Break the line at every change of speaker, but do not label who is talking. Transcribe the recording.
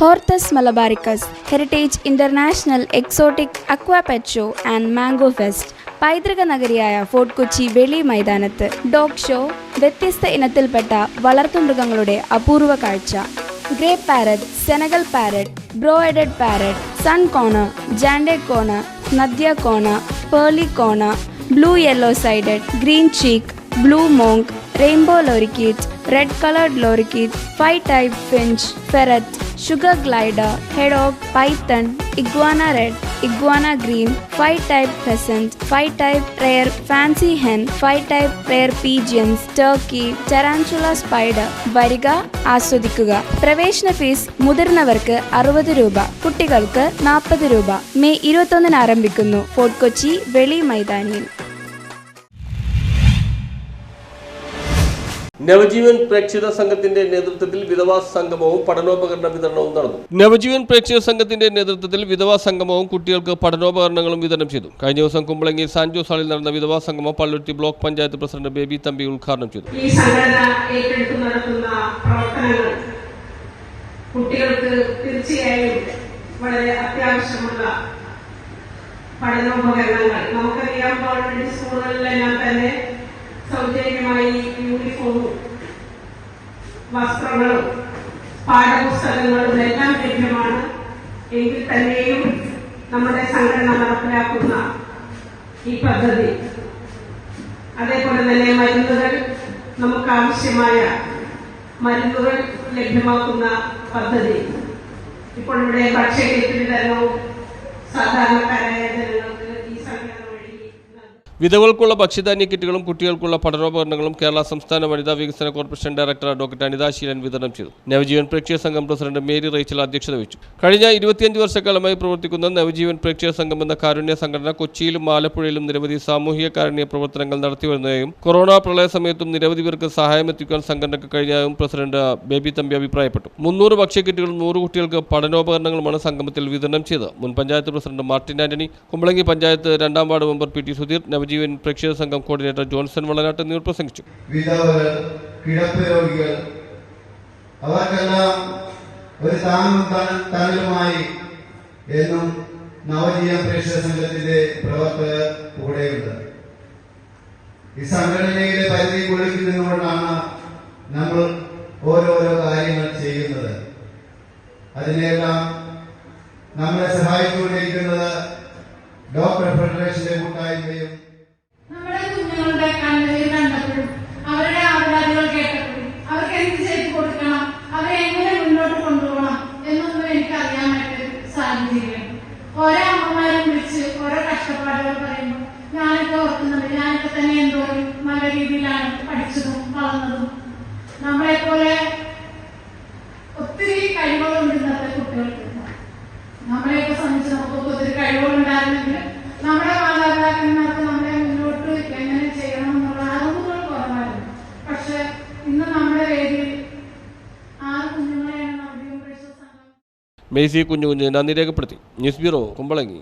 Hortus Malabaricus heritage international exotic aqua pet show and mango fest പൈതൃക നഗരിയായ fort Kochi വെളി മൈതാനത്ത്. ഡോഗ് ഷോ വ്യത്യസ്ത ഇനത്തിൽപ്പെട്ട വളർത്തുമൃഗങ്ങളുടെ അപൂർവ കാഴ്ച. Grey parrot Senegal parrot braided parrot sun conure jenday conure nanday conure pearly conure blue yellow sided green cheek blue monk rainbow lorikeet red collared lorikeet five type finch ferret sugar glider hedgehog python iguana red iguana green five type pheasant, five type rare fancy hen five type rare pigeons turkey tarantula spider വരിക ആസ്വദിക്കുക. പ്രവേശന fees മുതിർന്നവർക്ക് അറുപത് രൂപ കുട്ടികൾക്ക് നാൽപ്പത് രൂപ. May ഇരുപത്തൊന്നിന് ആരംഭിക്കുന്നു. ഫോർട്ട് കൊച്ചി വെളി മൈതാനിയിൽ.
നവജീവൻ പ്രേക്ഷിത സംഘത്തിന്റെ നേതൃത്വത്തിൽ വിധവാ സംഗമവും പഠനോപകരണ വിതരണവും നടന്നു. നവജീവൻ പ്രേക്ഷിത സംഘത്തിന്റെ നേതൃത്വത്തിൽ വിധവാ സംഗമവും കുട്ടികൾക്ക് പഠനോപകരണങ്ങളും വിതരണം ചെയ്തു. കഴിഞ്ഞ ദിവസം കുമ്പളങ്ങി സാൻജോസ് ഹാളിൽ നടന്ന വിധവാ സംഗമം Palluruthy block panchayat president Baby Thampi ഉദ്ഘാടനം ചെയ്തു.
ഈ സംഘടന ഏറ്റെടുത്ത് നടത്തുന്ന പ്രവർത്തനങ്ങൾ കുട്ടികൾക്ക് തീർച്ചയായും വളരെ അത്യാവശ്യമുള്ള പഠനോപകരണങ്ങൾ. നമുക്കറിയാം ഗവൺമെന്റ് സ്കൂളുകളിലെല്ലാം തന്നെ സൗജന്യമായി യൂണിഫോമും വസ്ത്രങ്ങളും പാഠപുസ്തകങ്ങളും എല്ലാം ലഭ്യമാണ്. എങ്കിൽ തന്നെയും നമ്മുടെ സംഘടന നടപ്പിലാക്കുന്ന ഈ പദ്ധതി. അതേപോലെ തന്നെ മരുന്നുകൾ നമുക്ക് ആവശ്യമായ മരുന്നുകൾ ലഭ്യമാക്കുന്ന പദ്ധതി. ഇപ്പോൾ ഇവിടെ ഭക്ഷ്യക്കിറ്റ് വിതരണവും സാധാരണക്കാരായ ജനങ്ങൾക്ക് ഈ സംഘടന വഴി നൽകുന്നു.
വിധവകൾക്കുള്ള ഭക്ഷ്യധാന്യ കിറ്റുകളും കുട്ടികൾക്കുള്ള പഠനോപകരണങ്ങളും കേരള സംസ്ഥാന വനിതാ വികസന corporation director doctor Anitha Sheelan വിതരണം ചെയ്തു. നവജീവൻ പ്രേക്ഷക സംഘം പ്രസിഡന്റ് മേരി റേച്ചൽ അധ്യക്ഷത വഹിച്ചു. കഴിഞ്ഞ ഇരുപത്തിയഞ്ച് വർഷക്കാലമായി പ്രവർത്തിക്കുന്ന നവജീവൻ പ്രേക്ഷക സംഘം എന്ന കാരുണ്യ സംഘടന കൊച്ചിയിലും ആലപ്പുഴയിലും നിരവധി സാമൂഹിക കാരുണ്യ പ്രവർത്തനങ്ങൾ നടത്തിവരുന്നതായും കൊറോണ പ്രളയ സമയത്തും നിരവധി പേർക്ക് സഹായം എത്തിക്കാൻ സംഘടനയ്ക്ക് കഴിഞ്ഞതായും പ്രസിഡന്റ് ബേബി തമ്പി അഭിപ്രായപ്പെട്ടു. മുന്നൂറ് ഭക്ഷ്യക്കിറ്റുകളും നൂറ് കുട്ടികൾക്ക് പഠനോപകരണങ്ങളുമാണ് സംഗമത്തിൽ വിതരണം ചെയ്തത്. മുൻ panchayat president Martin Antony Kumbalangi panchayat രണ്ടാം ward member P T Sudheer പ്രേക്ഷക സംഘം കോർഡിനേറ്റർ ജോൺസൺ വളനാട്ട് എന്നിവർ പ്രസംഗിച്ചു.
ഒരു എന്നും നവജീവൻ ഈ സംഘടനയുടെ പരിധിക്കുള്ളിൽ നിന്നുകൊണ്ടാണ് നമ്മൾ ഓരോരോ കാര്യങ്ങൾ ചെയ്യുന്നത്. അതിനെല്ലാം നമ്മളെ സഹായിച്ചുകൊണ്ടിരിക്കുന്നത് ഡോക്ടർ ഫെഡറേഷന്റെ കൂട്ടായ്മയും
സാധിക്കുകയാണ് ഓരോ അമ്മമാരും വിളിച്ച് ഓരോ കഷ്ടപ്പാടുകൾ പറയുമ്പോൾ ഞാനൊക്കെ ഓർക്കുന്നുണ്ട് ഞാനൊക്കെ തന്നെ എന്തോരം നല്ല രീതിയിലാണ് പഠിച്ചതും വളർന്നതും. നമ്മളെ പോലെ ഒത്തിരി കഴിവുകളുണ്ട്
കുഞ്ഞു കുഞ്ഞ് നന്ദി രേഖപ്പെടുത്തി. News bureau Kumbalangi.